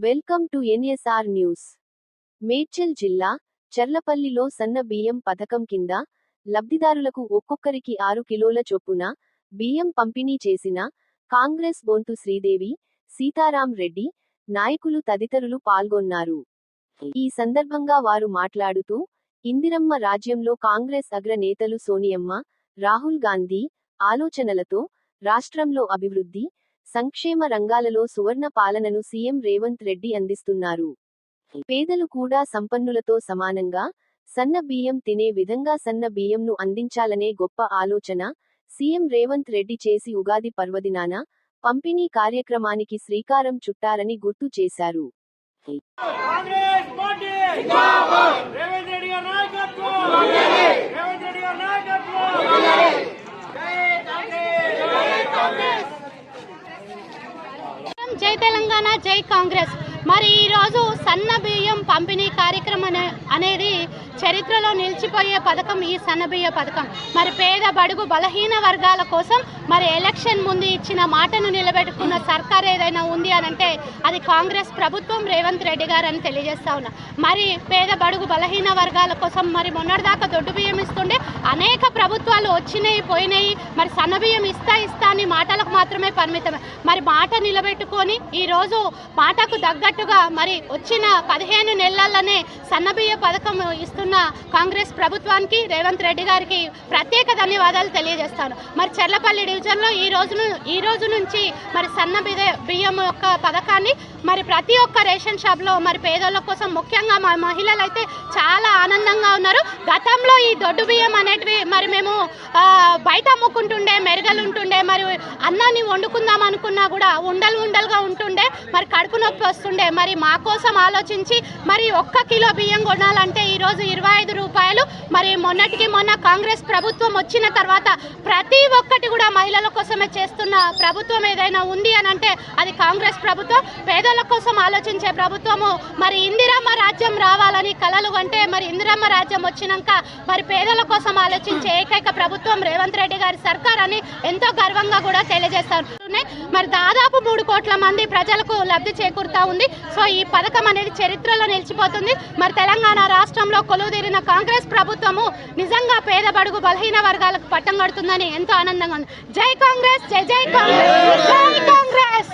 Welcome to NSR news. Medchal జిల్లా చర్లపల్లిలో సన్న బియ్యం పథకం కింద లబ్ధిదారులకు ఒక్కొక్కరికి ఆరు కిలోల చొప్పున బియ్యం పంపిణీ చేసిన కాంగ్రెస్ బొంతు శ్రీదేవి సీతారాం రెడ్డి నాయకులు తదితరులు పాల్గొన్నారు. ఈ సందర్భంగా వారు మాట్లాడుతూ ఇందిరమ్మ రాజ్యంలో కాంగ్రెస్ అగ్రనేతలు సోనియమ్మ రాహుల్ గాంధీ ఆలోచనలతో రాష్ట్రంలో అభివృద్ధి సంక్షేమ రంగాలలో సువర్ణ పాలనను సీఎం రేవంత్ రెడ్డి అందిస్తున్నారు. పేదలు కూడా సంపన్నులతో సమానంగా సన్న బియ్యం తినే విధంగా సన్న బియ్యంను అందించాలనే గొప్ప ఆలోచన సీఎం రేవంత్ రెడ్డి చేసి ఉగాది పర్వదినాన పంపిణీ కార్యక్రమానికి శ్రీకారం చుట్టారని గుర్తు చేశారు. కాంగ్రెస్ పార్టీ! రేవంత్ రెడ్డి నాయకత్వం రేవంత్ రెడ్డి గారి నాయకత్వం జై కాంగ్రెస్ జై తెలంగాణ జై కాంగ్రెస్. మరి ఈరోజు సన్న బియ్యం పంపిణీ కార్యక్రమం అనే- అనేది చరిత్రలో నిలిచిపోయే పథకం ఈ సన్నబియ్య పథకం. మరి పేద బడుగు బలహీన వర్గాల కోసం మరి ఎలక్షన్ ముందు ఇచ్చిన మాటను నిలబెట్టుకున్న సర్కార్ ఏదైనా ఉంది అని అంటే అది కాంగ్రెస్ ప్రభుత్వం రేవంత్ రెడ్డి గారు అని తెలియజేస్తా ఉన్నా. మరి పేద బడుగు బలహీన వర్గాల కోసం మరి మొన్నటిదాకా దొడ్డు బియ్యం ఇస్తుండే అనేక ప్రభుత్వాలు వచ్చినాయి పోయినాయి. మరి సన్నబియ్యం ఇస్తా ఇస్తా అని మాటలకు మాత్రమే పరిమితమే మరి మాట నిలబెట్టుకొని ఈరోజు మాటకు తగ్గట్టుగా మరి వచ్చిన పదిహేను నెలల్లోనే సన్నబియ్య పథకం ఇస్తున్న కాంగ్రెస్ ప్రభుత్వానికి రేవంత్ రెడ్డి గారికి ప్రత్యేక ధన్యవాదాలు తెలియజేస్తాను. మరి చెర్లపల్లి డివిజన్లో ఈ రోజును ఈ రోజు నుంచి మరి సన్న బియ్యం యొక్క పథకాన్ని మరి ప్రతి ఒక్క రేషన్ షాప్లో మరి పేదోళ్ళ కోసం ముఖ్యంగా మా మహిళలు అయితే చాలా ఆనందంగా ఉన్నారు. గతంలో ఈ దొడ్డు బియ్యం అనేటివి మరి మేము బయట అమ్ముకుంటుండే మెరుగలు ఉంటుండే మరి అన్నాన్ని వండుకుందాం అనుకున్నా కూడా ఉండలు ఉండలుగా ఉంటుండే మరి కడుపు నొప్పి వస్తుండే. మరి మా కోసం ఆలోచించి మరి ఒక్క కిలో బియ్యం కొనాలంటే ఈరోజు ఇరవై ఐదు రూపాయలు. మరి మొన్నటికి మొన్న కాంగ్రెస్ ప్రభుత్వం వచ్చిన తర్వాత ప్రతి ఒక్కటి కూడా మహిళల కోసమే చేస్తున్న ప్రభుత్వం ఏదైనా ఉంది అని అంటే అది కాంగ్రెస్ ప్రభుత్వం. పేదల కోసం ఆలోచించే ప్రభుత్వము. మరి ఇందిరమ్మ రాజ్యం రావాలని కలలు అంటే మరి ఇందిరమ్మ రాజ్యం వచ్చినాక మరి పేదల కోసం ఆలోచించే ఏకైక ప్రభుత్వం రేవంత్ రెడ్డి గారి సర్కార్ అని ఎంతో గర్వంగా కూడా తెలియజేస్తారు. మరి దాదాపు మూడు కోట్ల మంది ప్రజలకు లబ్ధి చేకూరుతా ఉంది. సో ఈ పథకం అనేది చరిత్రలో నిలిచిపోతుంది. మరి తెలంగాణ రాష్ట్రంలో కొలువుదీరిన కాంగ్రెస్ ప్రభుత్వము నిజంగా పేద బడుగు బలహీన వర్గాలకు పట్టం కడుతుందని ఎంతో ఆనందంగా ఉంది. జై కాంగ్రెస్ జై జై కాంగ్రెస్ జై కాంగ్రెస్!